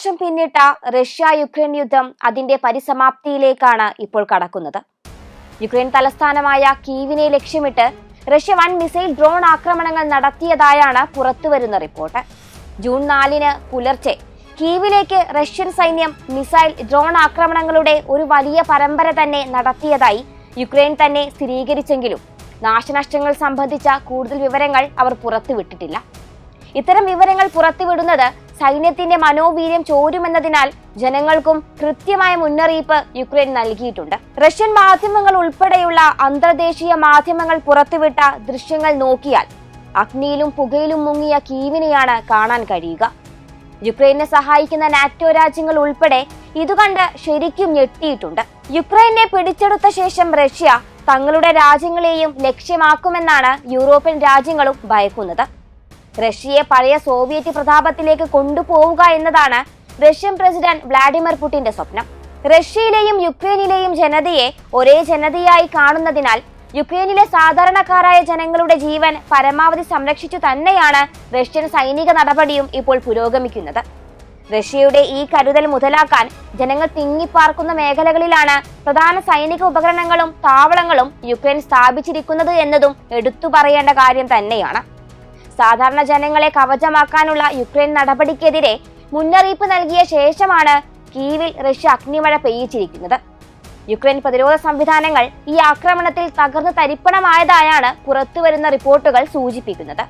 വർഷം പിന്നിട്ട Russia Ukraine യുദ്ധം അതിന്റെ പരിസമാപ്തിയിലേക്കാണ് ഇപ്പോൾ കടക്കുന്നത്. യുക്രൈൻ തലസ്ഥാനമായ കീവിനെ ലക്ഷ്യമിട്ട് റഷ്യ വൻ മിസൈൽ ഡ്രോൺ ആക്രമണങ്ങൾ നടത്തിയതായാണ് പുറത്തുവരുന്ന റിപ്പോർട്ട്. ജൂൺ നാലിന് പുലർച്ചെ കീവിലേക്ക് റഷ്യൻ സൈന്യം മിസൈൽ ഡ്രോൺ ആക്രമണങ്ങളുടെ ഒരു വലിയ പരമ്പര തന്നെ നടത്തിയതായി യുക്രൈൻ തന്നെ സ്ഥിരീകരിച്ചെങ്കിലും നാശനഷ്ടങ്ങൾ സംബന്ധിച്ച കൂടുതൽ വിവരങ്ങൾ അവർ പുറത്തുവിട്ടിട്ടില്ല. ഇത്തരം വിവരങ്ങൾ പുറത്തുവിടുന്നത് സൈന്യത്തിന്റെ മനോവീര്യം ചോരുമെന്നതിനാൽ ജനങ്ങൾക്കും കൃത്യമായ മുന്നറിയിപ്പ് യുക്രൈൻ നൽകിയിട്ടുണ്ട്. റഷ്യൻ മാധ്യമങ്ങൾ ഉൾപ്പെടെയുള്ള അന്തർദേശീയ മാധ്യമങ്ങൾ പുറത്തുവിട്ട ദൃശ്യങ്ങൾ നോക്കിയാൽ അഗ്നിയിലും പുകയിലും മുങ്ങിയ കീവിനെയാണ് കാണാൻ കഴിയുക. യുക്രൈനെ സഹായിക്കുന്ന നാറ്റോ രാജ്യങ്ങൾ ഉൾപ്പെടെ ഇതുകണ്ട് ശരിക്കും ഞെട്ടിയിട്ടുണ്ട്. യുക്രൈനെ പിടിച്ചെടുത്ത ശേഷം റഷ്യ തങ്ങളുടെ രാജ്യങ്ങളെയും ലക്ഷ്യമാക്കുമെന്നാണ് യൂറോപ്യൻ രാജ്യങ്ങളും ഭയക്കുന്നത്. റഷ്യയെ പഴയ സോവിയറ്റ് പ്രതാപത്തിലേക്ക് കൊണ്ടുപോവുക എന്നതാണ് റഷ്യൻ പ്രസിഡന്റ് വ്ളാഡിമിർ പുടിന്റെ സ്വപ്നം. റഷ്യയിലെയും യുക്രൈനിലെയും ജനതയെ ഒരേ ജനതയായി കാണുന്നതിനാൽ യുക്രൈനിലെ സാധാരണക്കാരായ ജനങ്ങളുടെ ജീവൻ പരമാവധി സംരക്ഷിച്ചു തന്നെയാണ് റഷ്യൻ സൈനിക നടപടിയും ഇപ്പോൾ പുരോഗമിക്കുന്നത്. റഷ്യയുടെ ഈ കരുതൽ മുതലാക്കാൻ ജനങ്ങൾ തിങ്ങിപ്പാർക്കുന്ന മേഖലകളിലാണ് പ്രധാന സൈനിക ഉപകരണങ്ങളും താവളങ്ങളും യുക്രൈൻ സ്ഥാപിച്ചിരിക്കുന്നത് എന്നതും എടുത്തു പറയേണ്ട കാര്യം തന്നെയാണ്. സാധാരണ ജനങ്ങളെ കവചമാക്കാനുള്ള യുക്രൈൻ നടപടിക്കെതിരെ മുന്നറിയിപ്പ് നൽകിയ ശേഷമാണ് കീവിൽ റഷ്യ അഗ്നിമഴ പെയ്യിച്ചിരിക്കുന്നത്. യുക്രൈൻ പ്രതിരോധ സംവിധാനങ്ങൾ ഈ ആക്രമണത്തിൽ തകർന്നു തരിപ്പണമായതായാണ് പുറത്തുവരുന്ന റിപ്പോർട്ടുകൾ സൂചിപ്പിക്കുന്നത്.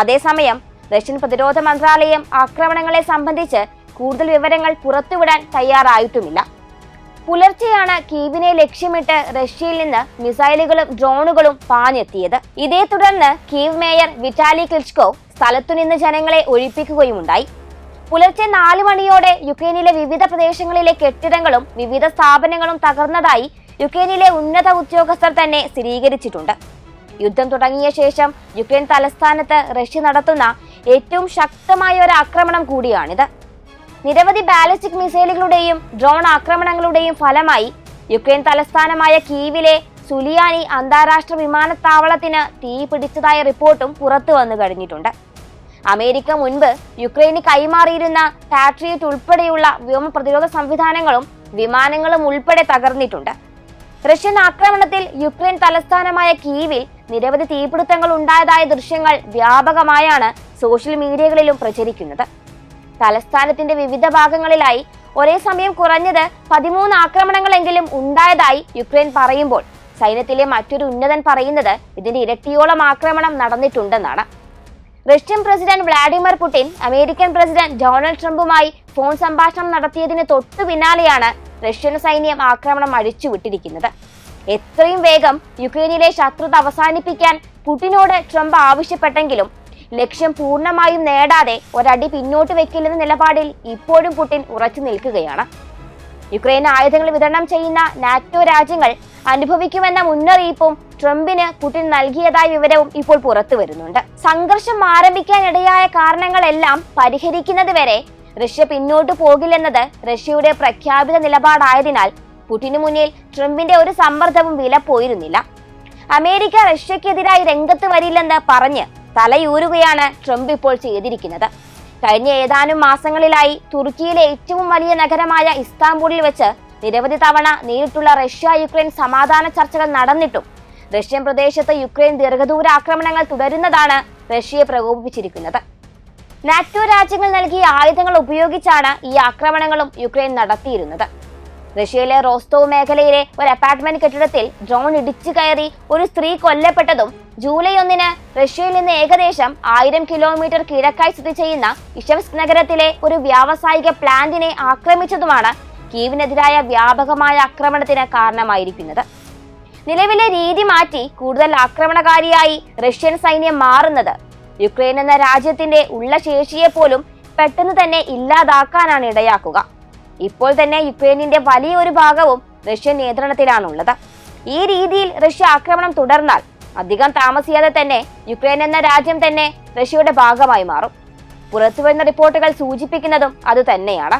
അതേസമയം റഷ്യൻ പ്രതിരോധ മന്ത്രാലയം ആക്രമണങ്ങളെ സംബന്ധിച്ച് കൂടുതൽ വിവരങ്ങൾ പുറത്തുവിടാൻ തയ്യാറായിട്ടുമില്ല. പുലർച്ചെയാണ് കീവിനെ ലക്ഷ്യമിട്ട് റഷ്യയിൽ നിന്ന് മിസൈലുകളും ഡ്രോണുകളും പാഞ്ഞെത്തിയത്. ഇതേ തുടർന്ന് കീവ് മേയർ വിറ്റാലി ക്ലിച്കോ സ്ഥലത്തുനിന്ന് ജനങ്ങളെ ഒഴിപ്പിക്കുകയുമുണ്ടായി. പുലർച്ചെ നാല് മണിയോടെ യുക്രൈനിലെ വിവിധ പ്രദേശങ്ങളിലെ കെട്ടിടങ്ങളും വിവിധ സ്ഥാപനങ്ങളും തകർന്നതായി യുക്രൈനിലെ ഉന്നത ഉദ്യോഗസ്ഥർ തന്നെ സ്ഥിരീകരിച്ചിട്ടുണ്ട്. യുദ്ധം തുടങ്ങിയ ശേഷം യുക്രൈൻ തലസ്ഥാനത്ത് റഷ്യ നടത്തുന്ന ഏറ്റവും ശക്തമായ ഒരു ആക്രമണം കൂടിയാണിത്. നിരവധി ബാലിസ്റ്റിക് മിസൈലുകളുടെയും ഡ്രോൺ ആക്രമണങ്ങളുടെയും ഫലമായി യുക്രൈൻ തലസ്ഥാനമായ കീവിലെ സുലിയാനി അന്താരാഷ്ട്ര വിമാനത്താവളത്തിന് തീ പിടിച്ചതായ റിപ്പോർട്ടും പുറത്തു വന്നു കഴിഞ്ഞിട്ടുണ്ട്. അമേരിക്ക മുൻപ് യുക്രൈന് കൈമാറിയിരുന്ന പാട്രിയറ്റ് ഉൾപ്പെടെയുള്ള വ്യോമ പ്രതിരോധ സംവിധാനങ്ങളും വിമാനങ്ങളും ഉൾപ്പെടെ തകർന്നിട്ടുണ്ട്. റഷ്യൻ ആക്രമണത്തിൽ യുക്രൈൻ തലസ്ഥാനമായ കീവിൽ നിരവധി തീപിടുത്തങ്ങൾ ഉണ്ടായതായ ദൃശ്യങ്ങൾ വ്യാപകമായാണ് സോഷ്യൽ മീഡിയകളിലും പ്രചരിക്കുന്നത്. തലസ്ഥാനത്തിന്റെ വിവിധ ഭാഗങ്ങളിലായി ഒരേ സമയം കുറഞ്ഞത് പതിമൂന്ന് ആക്രമണങ്ങളെങ്കിലും ഉണ്ടായതായി യുക്രൈൻ പറയുമ്പോൾ. സൈന്യത്തിലെ മറ്റൊരു ഉന്നതൻ പറയുന്നത് ഇതിന്റെ ഇരട്ടിയോളം ആക്രമണം നടന്നിട്ടുണ്ടെന്നാണ്. Russian president Vladimir Putin American president Donald ട്രംപുമായി phone സംഭാഷണം നടത്തിയതിന് തൊട്ടു പിന്നാലെയാണ് റഷ്യൻ സൈന്യം ആക്രമണം അഴിച്ചുവിട്ടിരിക്കുന്നത്. എത്രയും വേഗം യുക്രൈനിലെ ശത്രുത അവസാനിപ്പിക്കാൻ പുടിനോട് ട്രംപ് ആവശ്യപ്പെട്ടെങ്കിലും ലക്ഷ്യം പൂർണമായും നേടാതെ ഒരടി പിന്നോട്ട് വെക്കില്ലെന്ന നിലപാടിൽ ഇപ്പോഴും പുടിൻ ഉറച്ചു നിൽക്കുകയാണ്. യുക്രൈന് ആയുധങ്ങൾ വിതരണം ചെയ്യുന്ന നാറ്റോ രാജ്യങ്ങൾ അനുഭവിക്കുമെന്ന മുന്നറിയിപ്പും ട്രംപിന് പുടിൻ നൽകിയതായ വിവരവും ഇപ്പോൾ പുറത്തു വരുന്നുണ്ട്. സംഘർഷം ആരംഭിക്കാനിടയായ കാരണങ്ങളെല്ലാം പരിഹരിക്കുന്നത് വരെ റഷ്യ പിന്നോട്ട് പോകില്ലെന്നത് റഷ്യയുടെ പ്രഖ്യാപിത നിലപാടായതിനാൽ പുടിനു മുന്നിൽ ട്രംപിന്റെ ഒരു സമ്മർദ്ദവും വില പോയിരുന്നില്ല അമേരിക്ക റഷ്യക്കെതിരായി രംഗത്ത് വരില്ലെന്ന് പറഞ്ഞ് തലയൂരുകയാണ് ട്രംപ് ഇപ്പോൾ ചെയ്തിരിക്കുന്നത്. കഴിഞ്ഞ ഏതാനും മാസങ്ങളിലായി തുർക്കിയിലെ ഏറ്റവും വലിയ നഗരമായ ഇസ്താംബൂളിൽ വെച്ച് നിരവധി തവണ നേരിട്ടുള്ള റഷ്യ യുക്രൈൻ സമാധാന ചർച്ചകൾ നടന്നിട്ടും റഷ്യൻ പ്രദേശത്ത് യുക്രൈൻ ദീർഘദൂര ആക്രമണങ്ങൾ തുടരുന്നതാണ് റഷ്യയെ പ്രകോപിപ്പിച്ചിരിക്കുന്നത്. നാറ്റോ രാജ്യങ്ങൾ നൽകിയ ആയുധങ്ങൾ ഉപയോഗിച്ചാണ് ഈ ആക്രമണങ്ങളും യുക്രൈൻ നടത്തിയിരുന്നത്. റഷ്യയിലെ റോസ്തോവ് മേഖലയിലെ ഒരു അപ്പാർട്ട്മെന്റ് കെട്ടിടത്തിൽ ഡ്രോൺ ഇടിച്ചു കയറി ഒരു സ്ത്രീ കൊല്ലപ്പെട്ടതും ജൂലൈ ഒന്നിന് റഷ്യയിൽ നിന്ന് ഏകദേശം ആയിരം കിലോമീറ്റർ കിഴക്കായി സ്ഥിതി ചെയ്യുന്ന ഇഷവസ്ക് നഗരത്തിലെ ഒരു വ്യാവസായിക പ്ലാന്റിനെ ആക്രമിച്ചതുമാണ് കീവിനെതിരായ വ്യാപകമായ ആക്രമണത്തിന് കാരണമായിരിക്കുന്നത്. നിലവിലെ രീതി മാറ്റി കൂടുതൽ ആക്രമണകാരിയായി റഷ്യൻ സൈന്യം മാറുന്നത്. യുക്രൈൻ എന്ന രാജ്യത്തിന്റെ ഉള്ള ശേഷിയെ പോലും പെട്ടെന്ന് തന്നെ ഇല്ലാതാക്കാനാണ് ഇടയാക്കുക. ഇപ്പോൾ തന്നെ യുക്രൈനിന്റെ വലിയൊരു ഭാഗവും റഷ്യൻ നിയന്ത്രണത്തിലാണുള്ളത്. ഈ രീതിയിൽ റഷ്യ ആക്രമണം തുടർന്നാൽ അധികം താമസിയാതെ തന്നെ യുക്രൈൻ എന്ന രാജ്യം തന്നെ റഷ്യയുടെ ഭാഗമായി മാറും. പുറത്തുവരുന്ന റിപ്പോർട്ടുകൾ സൂചിപ്പിക്കുന്നതും അത് തന്നെയാണ്.